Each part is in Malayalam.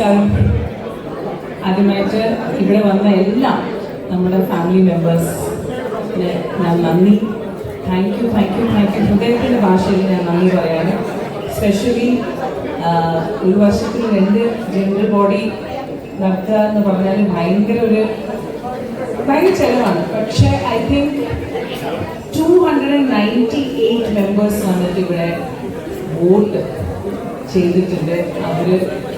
നമസ്കാരം ആദ്യമായിട്ട് ഇവിടെ വന്ന എല്ലാ നമ്മുടെ ഫാമിലി മെമ്പേഴ്സ് ഞാൻ നന്ദി. Thank you thank you thank you ഹൃദയത്തിന്റെ ഭാഷയിൽ ഞാൻ നന്ദി പറയാണ്. സ്പെഷ്യലി ഒരു വർഷത്തിൽ രണ്ട് ജെൻഡർ ബോഡി നടത്തുക എന്ന് പറഞ്ഞാൽ ഭയങ്കര ഒരു ഭയങ്കര ചിലവാണ്. പക്ഷേ I think two hundred and ninety eight members വന്നിട്ട് ഇവിടെ വോട്ട് ചെയ്തിട്ടുണ്ട്. അവർ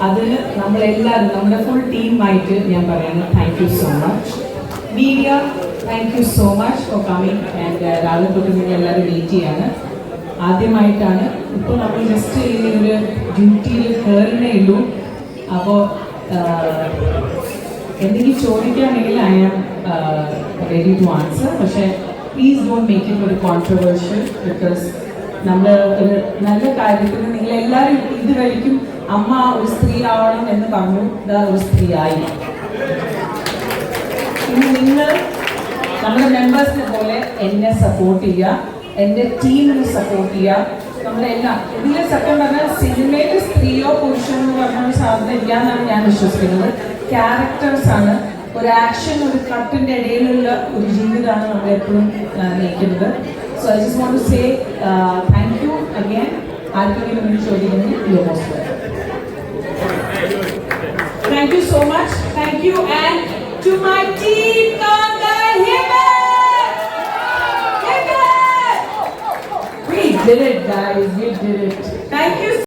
അതിന് നമ്മളെല്ലാവരും നമ്മുടെ ഫുൾ ടീമായിട്ട് ഞാൻ പറയുന്നത് thank you so much media thank you so much for coming and രാവിലെ തൊട്ട് നിങ്ങൾ എല്ലാവരും വെയിറ്റ് ചെയ്യാണ്. ആദ്യമായിട്ടാണ് ഇപ്പോൾ നമ്മൾ ജസ്റ്റ് ഈ ഒരു ഡ്യൂട്ടിയിൽ കയറുന്നേ ഉള്ളൂ. അപ്പോൾ എന്തെങ്കിലും ചോദിക്കുകയാണെങ്കിൽ I am ready to answer പക്ഷേ പ്ലീസ് ഡോണ്ട് മേക്ക് ഇറ്റ് ഒരു കോൺട്രവേഴ്ഷ്യൽ ബിക്കോസ് നമ്മൾ ഒരു നല്ല കാര്യത്തിന് നിങ്ങൾ എല്ലാവരും കഴിക്കും അമ്മ ഒരു സ്ത്രീ ആവണം എന്ന് പറഞ്ഞു. ഇതാ ഒരു സ്ത്രീ ആയി ഇനി നിങ്ങൾ നമ്മുടെ മെമ്പേഴ്സിനെ പോലെ എന്നെ സപ്പോർട്ട് ചെയ്യുക. എന്റെ ടീമിനെ സപ്പോർട്ട് ചെയ്യുക. നമ്മളെല്ലാം ഇതിലെ സത്യം പറഞ്ഞാൽ സിനിമയിൽ സ്ത്രീയോ പുരുഷനോ എന്ന് പറഞ്ഞ സാധ്യത ഇല്ല എന്നാണ് ഞാൻ വിശ്വസിക്കുന്നത്. ക്യാരക്ടേഴ്സ് ആണ്. ഒരു ആക്ഷൻ ഒരു കട്ടിന്റെ ഇടയിലുള്ള ഒരു ജീവിതമാണ് നമ്മൾ എപ്പോഴും നയിക്കുന്നത് so I just want to say thank you again ആർക്കെങ്കിലും വേണ്ടി ചോദിക്കുന്നത് you most Thank you so much. Thank you. And to my team, Kanga Hibbert! Hibbert! We did it, guys. We did it. Thank you